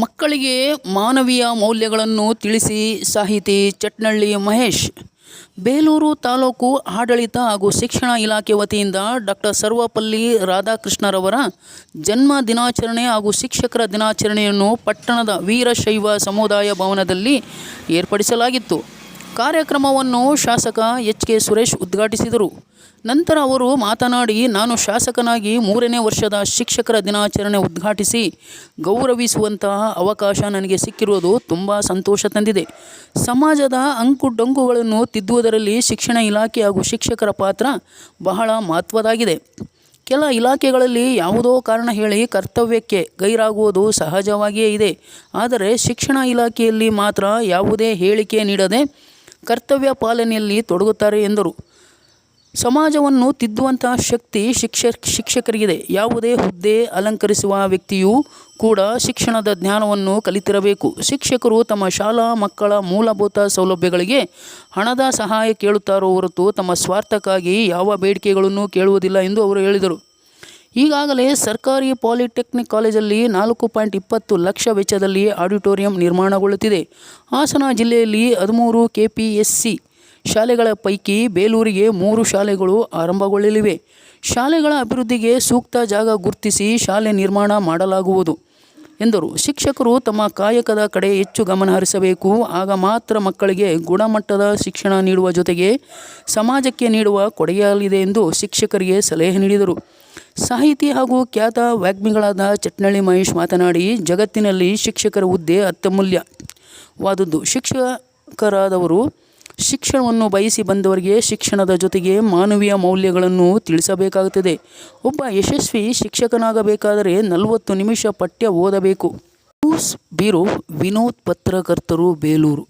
ಮಕ್ಕಳಿಗೆ ಮಾನವೀಯ ಮೌಲ್ಯಗಳನ್ನು ತಿಳಿಸಿ, ಸಾಹಿತಿ ಚಟ್ನಳ್ಳಿ ಮಹೇಶ್, ಬೇಲೂರು ತಾಲೂಕು ಆಡಳಿತ ಹಾಗೂ ಶಿಕ್ಷಣ ಇಲಾಖೆ ವತಿಯಿಂದ ಡಾಕ್ಟರ್ ಸರ್ವಪಲ್ಲಿ ರಾಧಾಕೃಷ್ಣರವರ ಜನ್ಮ ದಿನಾಚರಣೆ ಹಾಗೂ ಶಿಕ್ಷಕರ ದಿನಾಚರಣೆಯನ್ನು ಪಟ್ಟಣದ ವೀರಶೈವ ಸಮುದಾಯ ಭವನದಲ್ಲಿ ಏರ್ಪಡಿಸಲಾಗಿತ್ತು. ಕಾರ್ಯಕ್ರಮವನ್ನು ಶಾಸಕ ಎಚ್ ಕೆ ಸುರೇಶ್ ಉದ್ಘಾಟಿಸಿದರು. ನಂತರ ಅವರು ಮಾತನಾಡಿ, ನಾನು ಶಾಸಕನಾಗಿ ಮೂರನೇ ವರ್ಷದ ಶಿಕ್ಷಕರ ದಿನಾಚರಣೆ ಉದ್ಘಾಟಿಸಿ ಗೌರವಿಸುವಂತಹ ಅವಕಾಶ ನನಗೆ ಸಿಕ್ಕಿರುವುದು ತುಂಬ ಸಂತೋಷ ತಂದಿದೆ. ಸಮಾಜದ ಅಂಕು ಡೊಂಕುಗಳನ್ನು ತಿದ್ದುವುದರಲ್ಲಿ ಶಿಕ್ಷಣ ಇಲಾಖೆ ಹಾಗೂ ಶಿಕ್ಷಕರ ಪಾತ್ರ ಬಹಳ ಮಹತ್ವದಾಗಿದೆ ಕೆಲ ಇಲಾಖೆಗಳಲ್ಲಿ ಯಾವುದೋ ಕಾರಣ ಹೇಳಿ ಕರ್ತವ್ಯಕ್ಕೆ ಗೈರಾಗುವುದು ಸಹಜವಾಗಿಯೇ ಇದೆ. ಆದರೆ ಶಿಕ್ಷಣ ಇಲಾಖೆಯಲ್ಲಿ ಮಾತ್ರ ಯಾವುದೇ ಹೇಳಿಕೆ ನೀಡದೆ ಕರ್ತವ್ಯ ಪಾಲನೆಯಲ್ಲಿ ತೊಡಗುತ್ತಾರೆ ಎಂದರು. ಸಮಾಜವನ್ನು ತಿದ್ದುವಂತಹ ಶಕ್ತಿ ಶಿಕ್ಷ, ಶಿಕ್ಷಕರಿಗಿದೆ. ಯಾವುದೇ ಹುದ್ದೆ ಅಲಂಕರಿಸುವ ವ್ಯಕ್ತಿಯೂ ಕೂಡ ಶಿಕ್ಷಣದ ಜ್ಞಾನವನ್ನು ಕಲಿತಿರಬೇಕು. ಶಿಕ್ಷಕರು ತಮ್ಮ ಶಾಲಾ ಮಕ್ಕಳ ಮೂಲಭೂತ ಸೌಲಭ್ಯಗಳಿಗೆ ಹಣದ ಸಹಾಯ ಕೇಳುತ್ತಾರೋ ಹೊರತು ತಮ್ಮ ಸ್ವಾರ್ಥಕ್ಕಾಗಿ ಯಾವ ಬೇಡಿಕೆಗಳನ್ನು ಕೇಳುವುದಿಲ್ಲ ಎಂದು ಅವರು ಹೇಳಿದರು. ಈಗಾಗಲೇ ಸರ್ಕಾರಿ ಪಾಲಿಟೆಕ್ನಿಕ್ ಕಾಲೇಜಲ್ಲಿ ನಾಲ್ಕು ಪಾಯಿಂಟ್ ಇಪ್ಪತ್ತು ಲಕ್ಷ ವೆಚ್ಚದಲ್ಲಿ ಆಡಿಟೋರಿಯಂ ನಿರ್ಮಾಣಗೊಳ್ಳುತ್ತಿದೆ. ಹಾಸನ ಜಿಲ್ಲೆಯಲ್ಲಿ ಹದಿಮೂರು ಕೆ ಶಾಲೆಗಳ ಪೈಕಿ ಬೇಲೂರಿಗೆ ಮೂರು ಶಾಲೆಗಳು ಆರಂಭಗೊಳ್ಳಲಿವೆ. ಶಾಲೆಗಳ ಅಭಿವೃದ್ಧಿಗೆ ಸೂಕ್ತ ಜಾಗ ಗುರುತಿಸಿ ಶಾಲೆ ನಿರ್ಮಾಣ ಮಾಡಲಾಗುವುದು. ಎಂದರು. ಶಿಕ್ಷಕರು ತಮ್ಮ ಕಾಯಕದ ಕಡೆ ಹೆಚ್ಚು ಗಮನ ಹರಿಸಬೇಕು. ಆಗ ಮಾತ್ರ ಮಕ್ಕಳಿಗೆ ಗುಣಮಟ್ಟದ ಶಿಕ್ಷಣ ನೀಡುವ ಜೊತೆಗೆ ಸಮಾಜಕ್ಕೆ ನೀಡುವ ಕೊಡೆಯಲಿದೆ ಎಂದು ಶಿಕ್ಷಕರಿಗೆ ಸಲಹೆ ನೀಡಿದರು. ಸಾಹಿತಿ ಹಾಗೂ ಖ್ಯಾತ ವ್ಯಾಗ್ಮಿಗಳಾದ ಚಟ್ನಳ್ಳಿ ಮಹೇಶ್ ಮಾತನಾಡಿ, ಜಗತ್ತಿನಲ್ಲಿ ಶಿಕ್ಷಕರ ಹುದ್ದೆ ಅತ್ಯಮೂಲ್ಯವಾದದ್ದು. ಶಿಕ್ಷಕರಾದವರು ಶಿಕ್ಷಣವನ್ನು ಬಯಸಿ ಬಂದವರಿಗೆ ಶಿಕ್ಷಣದ ಜೊತೆಗೆ ಮಾನವೀಯ ಮೌಲ್ಯಗಳನ್ನು ತಿಳಿಸಬೇಕಾಗುತ್ತದೆ. ಒಬ್ಬ ಯಶಸ್ವಿ ಶಿಕ್ಷಕನಾಗಬೇಕಾದರೆ ನಲವತ್ತು ನಿಮಿಷ ಪಠ್ಯ ಓದಬೇಕು. ನ್ಯೂಸ್ ಬ್ಯೂರೋ ವಿನೋದ್ ಪತ್ರಕರ್ತರು, ಬೇಲೂರು.